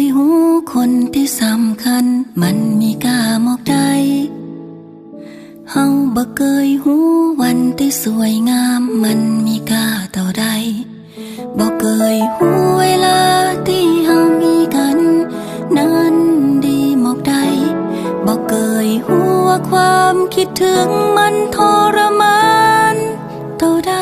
ยหูคนที่สำคัญ มันมีกาหมอกใดเฮาบ่เคยหูวันที่สวยงาม มันมีกาเท่าใดบ่เคยหูเวลาที่เฮามีกันนั้นดีหมอกใดบ่เคยหูว่าความคิดถึงมันทรมานเท่าใด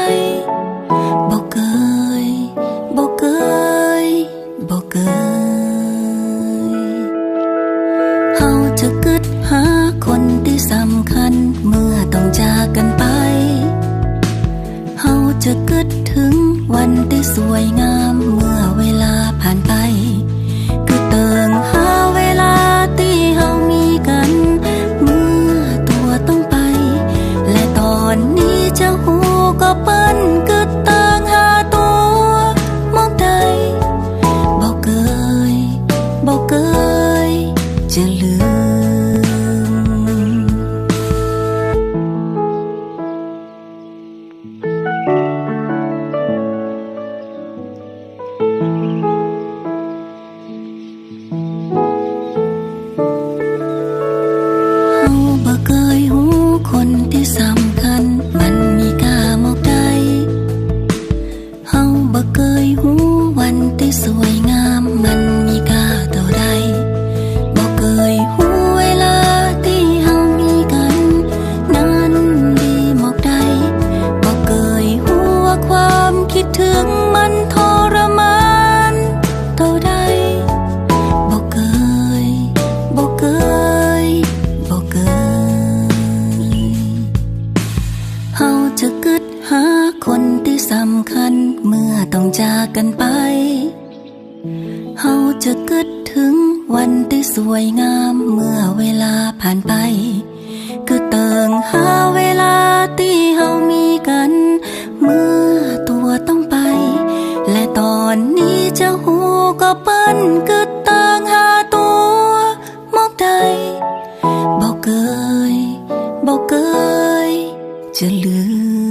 เฮาจะกึดหาคนที่สำคัญเมื่อต้องจากกันไป เฮาจะกึดถึงวันที่สวยงามเมื่อเวลาผ่านไป คือเติงหาเวลาที่เฮามีกัน เมื่อตัวต้องไป และตอนนี้จะหูก็เปิ้นกึดต่างหาตัวมอกใดบอกเคยบอกเคยจะลื เฮาบ่เคยหูวันที่สวย จะกึดหาคนที่สำคัญเมื่อต้องจากกันไป เฮาจะกึดถึงวันที่สวยงามเมื่อเวลาผ่านไป คือเติงหาเวลาที่เฮามีกัน เมื่อตัวต้องไป และตอนนี้จะหูก็เปิ้นกึด chân lứa.